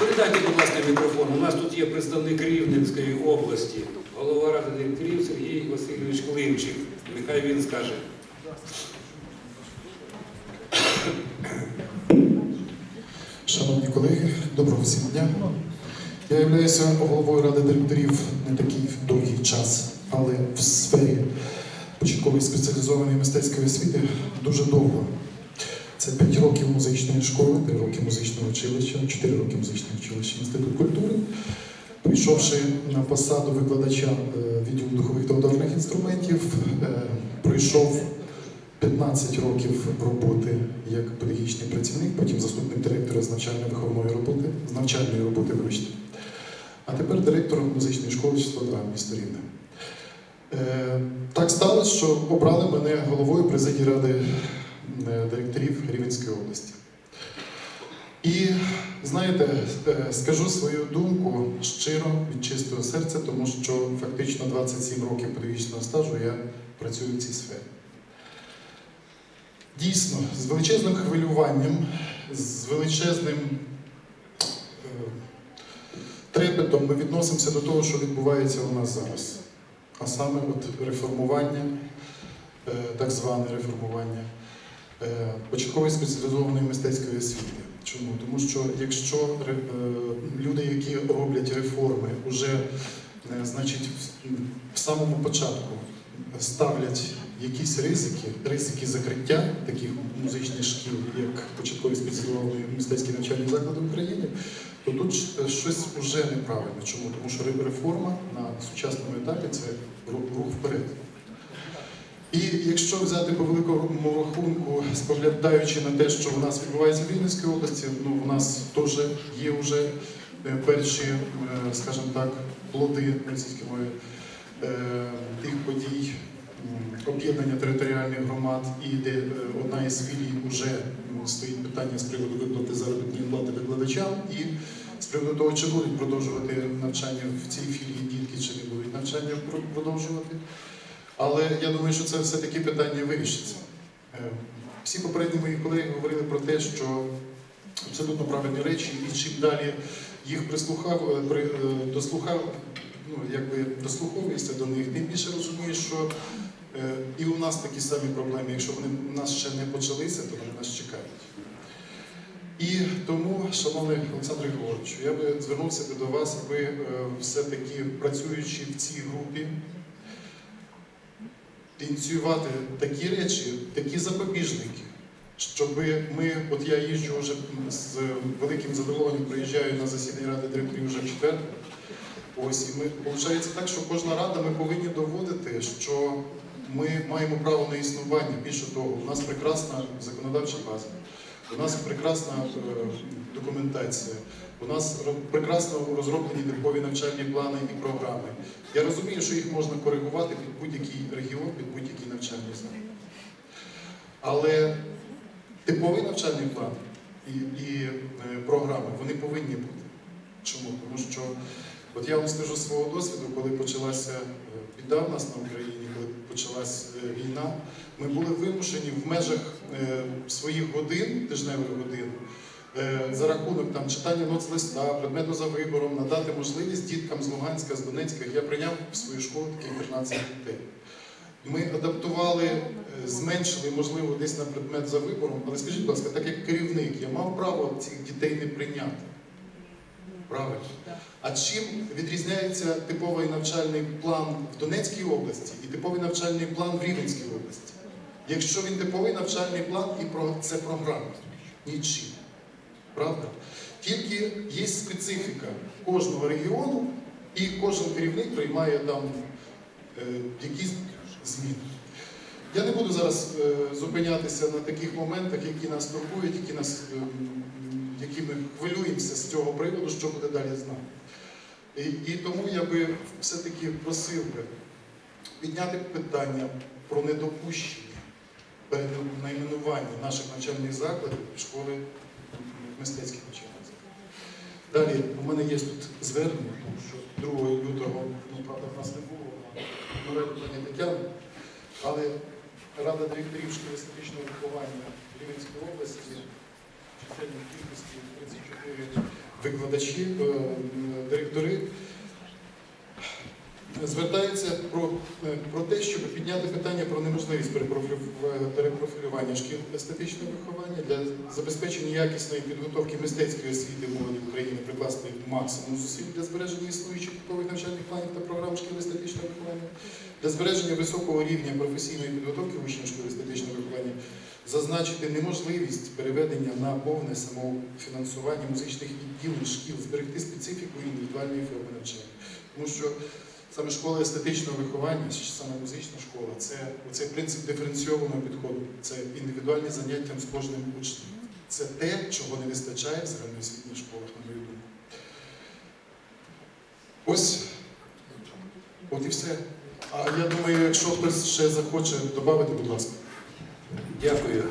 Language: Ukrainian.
Передайте, будь ласка, мікрофон. У нас тут є представник Рівненської області, голова ради директорів Сергій Васильович Климчик. Нехай він скаже. Шановні колеги, доброго всім дня. Я являюся головою ради директорів не такий довгий час, але в сфері початкової спеціалізованої мистецької освіти дуже довго. Це 5 років музичної школи, 3 роки музичного училища, 4 роки музичного училища Інститут культури. Прийшовши на посаду викладача е, відділу духових та ударних інструментів, е, пройшов 15 років роботи як педагогічний працівник, потім заступник директора з навчально-виховної роботи, з навчальної роботи, вибачте. А тепер директором музичної школи числа 2 місто. Е, так сталося, що обрали мене головою президії ради директорів Рівненської області. І знаєте, е, скажу свою думку щиро від чистого серця, тому що фактично 27 років педагогічного стажу я працюю в цій сфері. Дійсно, з величезним хвилюванням, з величезним е, трепетом ми відносимося до того, що відбувається у нас зараз. А саме от реформування, е, так зване реформування е, початкової спеціалізованої мистецької освіти. Чому? Тому що якщо е, люди, які роблять реформи, вже е, значить, в- самому початку ставлять якісь ризики, ризики закриття таких музичних шкіл, як початкові спеціалізовані мистецькі навчальні заклади в Україні, то тут е, щось вже неправильно. Чому? Тому що реформа на сучасному етапі це рух вперед. І якщо взяти по великому рахунку, споглядаючи на те, що в нас відбувається в Рівненській області, ну в нас теж є вже е, перші, е, скажімо так, плоди російської мови е, тих подій об'єднання територіальних громад, і де одна із філій вже стоїть питання з приводу виплати заробітної плати викладачам і з приводу того, чи будуть продовжувати навчання в цій філії дітки, чи не будуть навчання про- продовжувати. Але я думаю, що це все-таки питання вирішиться. Е, Всі попередні мої колеги говорили про те, що абсолютно правильні речі, і чим далі їх прислухав, е, е, дослухав, ну, якби дослуховуєшся до них, тим більше розумієш, що і у нас такі самі проблеми. Якщо вони у нас ще не почалися, то вони нас чекають. І тому, шановний Олександр Григорович, я би звернувся до вас, аби все-таки працюючи в цій групі, ініціювати такі речі, такі запобіжники, щоб ми, от я їжджу вже з великим задоволенням, приїжджаю на засідання ради директорів вже в четвер. Ось і ми виходить так, що кожна рада ми повинні доводити, що ми маємо право на існування. Більше того, у нас прекрасна законодавча база, у нас прекрасна е, документація, у нас прекрасно розроблені типові навчальні плани і програми. Я розумію, що їх можна коригувати під будь-який регіон, під будь-який навчальний заклад. Але типовий навчальний план і, і е, програми вони повинні бути. Чому? Тому що, от я вам скажу свого досвіду, коли почалася е, біда в нас на Україні, коли почалась е, війна, ми були вимушені в межах е, своїх годин, тижневих годин, е, за рахунок там читання ноцлиста, предмету за вибором, надати можливість діткам з Луганська, з Донецька. Я прийняв в свою школу таких 13 дітей. Ми адаптували, е, зменшили, можливо, десь на предмет за вибором, але скажіть, будь ласка, так як керівник, я мав право цих дітей не прийняти. Правильно. А чим відрізняється типовий навчальний план в Донецькій області і типовий навчальний план в Рівненській області? Якщо він типовий навчальний план і про- це програма, нічим. Правда? Тільки є специфіка кожного регіону, і кожен керівник приймає там е, якісь зміни. Я не буду зараз е, зупинятися на таких моментах, які нас турбують, які нас, е, які ми хвилюємося з цього приводу, що буде далі з нами. І, і тому я би все-таки просив би підняти питання про недопущення перенайменування наших навчальних закладів школи мистецьких навчальних закладів. Далі у мене є тут звернення, тому що 2 лютого, ну, правда, в нас не було на пані Тетяни, але Рада директорів школи естетичного виховання Рівненської області чисельної кількості 34 викладачі, е, директори. Звертаються про, е, про те, щоб підняти питання про неможливість перепрофілювання шкіл естетичного виховання для забезпечення якісної підготовки мистецької освіти молоді України прикласти максимум зусиль для збереження існуючих типових навчальних планів та програм шкіл естетичного виховання, для збереження високого рівня професійної підготовки учнів шкіл естетичного виховання, зазначити неможливість переведення на повне самофінансування музичних відділень шкіл, зберегти специфіку індивідуальної форми навчання. Тому що саме школа естетичного виховання, саме музична школа, це оцей принцип диференційованого підходу, це індивідуальні заняття з кожним учнем. Це те, чого не вистачає в загальноосвітніх школах, на мою думку. Ось, от і все. А я думаю, якщо хтось ще захоче додати, будь ласка. Дякую.